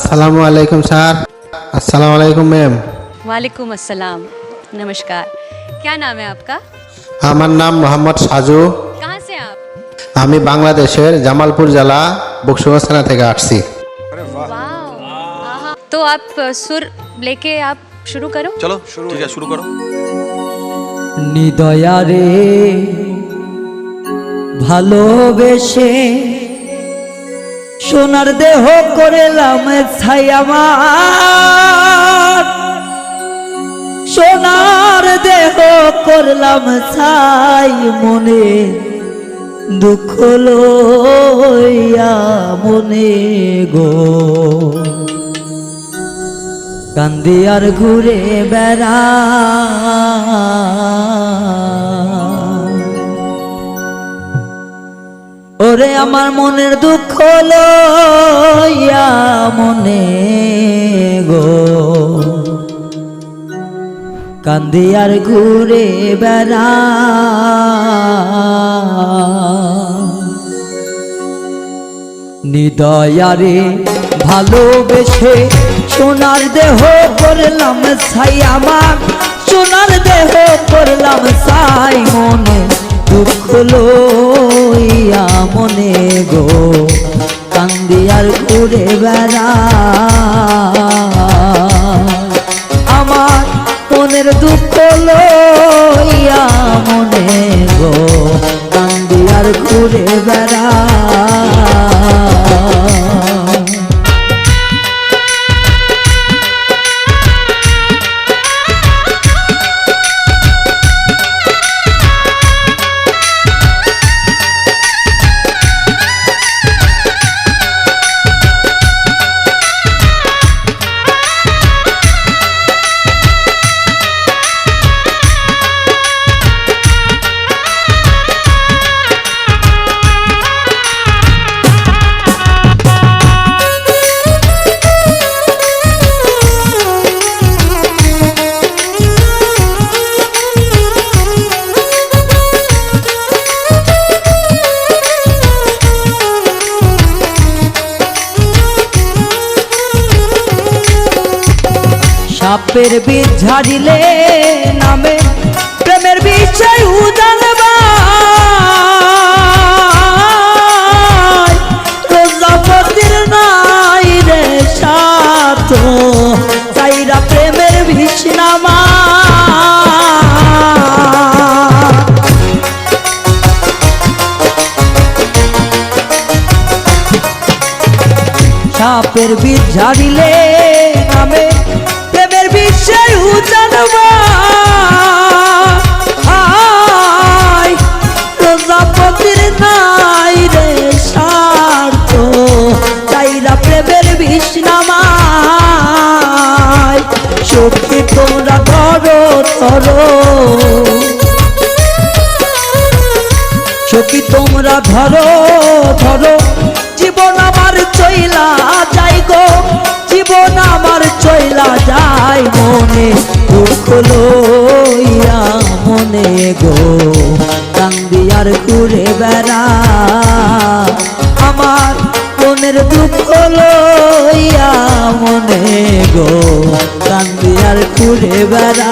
अस्सलाम वालेकुम सर अस्सलाम वालेकुम मैम वालेकुम अस्सलाम नमस्कार क्या नाम है आपका আমার নাম মোহাম্মদ সাজু कहाँ से आप আমি বাংলাদেশের জামালপুর জেলা বকশুগঞ্জ থানা থেকে আসছি वाह आहा। तो आप अ, सुर लेके आप शुरू करो চলো ঠিক আছে শুরু করো নিদয়ারে ভালোবেসে সোনার দেহ করেলাম ছাই আমার। সোনার দেহ করলাম ছাই মনে, দুঃখ লইয়া মনে গো। কান্দি আর ঘুরে বেড়া। ওরে আমার মনের দুঃখ লইয়া মনে গো। কান্দি আর ঘুরে বেড়া। নিদয়ারে ভালোবেসে সোনার দেহ করলাম ছাই আমার। সোনার দেহ করলাম মনের দুঃখ লইয়া মনে গো কান্দি আর ঘুরে বেড়া সাপের বীজ ঝাড়িলে নামে প্রেমের বিষয় উদানবা প্রজাপতির নাই রে সাত তাইরা প্রেমের বিষ নামা সাপের বীজ ঝাড়িলে নামে নামায় শক্তি তোমরা ধরো ধরো। সখী তোমরা ধরো ধরো। জীবন আমার চইলা যাই গো। জীবন আমার চইলা যায় মনে। গো কান্দি আর ঘুরে বেড়া।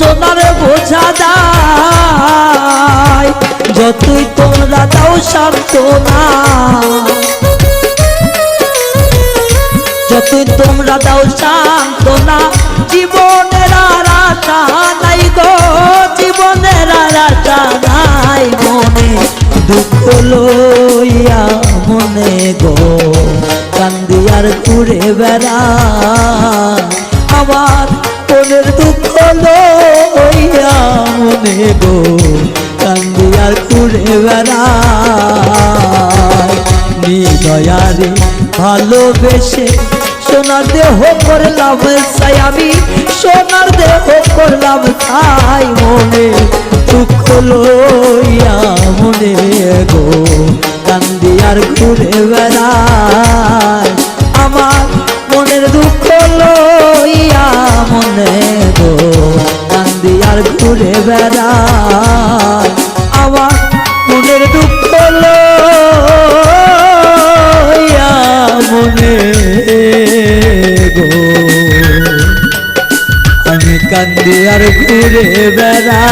তোমারে বোঝা যায়, যতই তোমরা দাও না যতই তোমরা দাও না জীবনের আর আশা নাই গো, জীবনের আর আশা নাই মনে। দুঃখ লইয়া মনে গো কান্দিয়ার ঘুরে বেড়া মনে গো, কান্দিয়ার ঘুরে বেড়া নিদয়ারে ভালোবেসে সোনার দেহ করলাম চাই আমি, সোনার দেহ করলাম তাই মনে দুঃখ লইয়া বেড়ায় আমার মনের দুঃখ মনে গো। আমি কান্দি আর ঘুরে বেড়া।